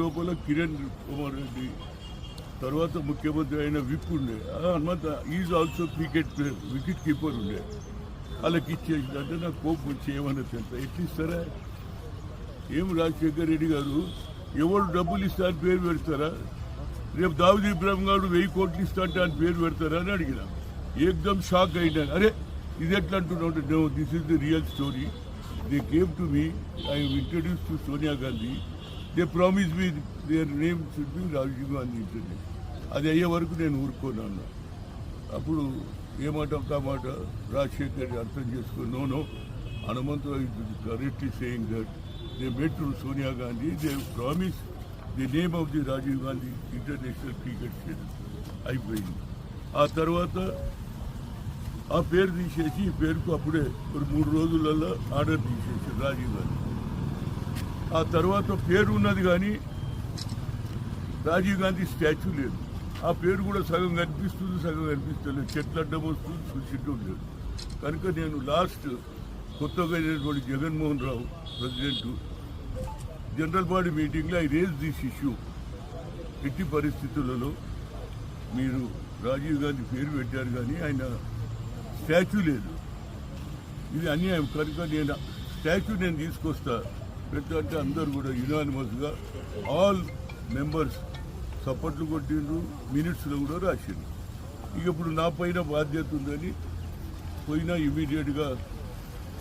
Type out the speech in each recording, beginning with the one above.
లోపల కిరణ్ కుమార్ రెడ్డి తర్వాత ముఖ్యమంత్రి అయిన విప్ ఉండే. ఆ Hanumantha is also cricket player wicket keeper ఉండే. వాళ్ళకి ఇచ్చేసిందంటే నాకు కోపం వచ్చి ఏమన్నా తెలుసా? ఎట్లిస్తారా ఏం రాజశేఖర్ రెడ్డి గారు? ఎవరు డబ్బులు ఇస్తారు పేరు పెడతారా? రేపు దావుదీ ఇబ్రాహిం గారు వెయ్యి కోట్లు ఇస్తా అంటే పేరు పెడతారా అని అడిగిన. ఏకదం షాక్ అయినా అరే ఇది ఎట్లా అంటున్నావు no this is the real story they came to me I introduce to Sonia Gandhi they promise me their name should be Rajiv Gandhi international అది అయ్యే వరకు నేను ఊరుకోను అప్పుడు ఏ మాట ఒక మాట రాజశేఖర్ అర్థం చేసుకుని no Hanumantha Rao correctly saying that they met Sonia Gandhi they promise the name of the Rajiv Gandhi international cricket stadium అయిపోయింది. ఆ తర్వాత ఆ పేరు తీసేసి ఈ పేరుకు అప్పుడే ఒక మూడు రోజులలో ఆర్డర్ తీసేసి రాజీవ్ గాంధీ ఆ తర్వాత పేరు ఉన్నది కానీ రాజీవ్ గాంధీ స్టాచ్యూ లేదు. ఆ పేరు కూడా సగం కనిపిస్తుంది సగం కనిపిస్తలేదు. చెట్ల అడ్డం వస్తుంది చూసిటం లేదు కనుక నేను లాస్ట్ కొత్తగా అయినటువంటి Jaganmohan Rao president general body మీటింగ్లో ఐ రేజ్ దిస్ ఇష్యూ ఎట్టి పరిస్థితులలో మీరు రాజీవ్ గాంధీ పేరు పెట్టారు కానీ ఆయన స్టాచ్యూ లేదు. ఇది అన్యాయం. కనుక నేను స్టాచ్యూ నేను తీసుకొస్తా. ప్రతి అంటే అందరూ కూడా యునానిమస్గా ఆల్ మెంబర్స్ సపోర్ట్లు కొట్టిండ్రు మినిట్స్లో కూడా రాసిండ్రు. ఇక ఇప్పుడు నా పైన బాధ్యత ఉందని పోయినా ఇమీడియట్గా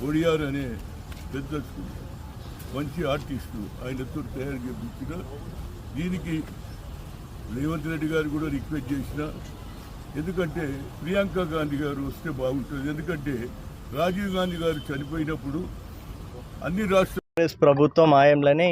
ఒడియార్ అనే పెద్ద మంచి ఆర్టిస్టు ఆయనతో తయారు చేయించిన దీనికి రేవంత్ రెడ్డి గారు కూడా రిక్వెస్ట్ చేసిన. ఎందుకంటే ప్రియాంక గాంధీ గారు వస్తే బాగుంటుంది. ఎందుకంటే రాజీవ్ గాంధీ గారు చనిపోయినప్పుడు అన్ని రాష్ట్ర కాంగ్రెస్ ప్రభుత్వం ఆయంలోనే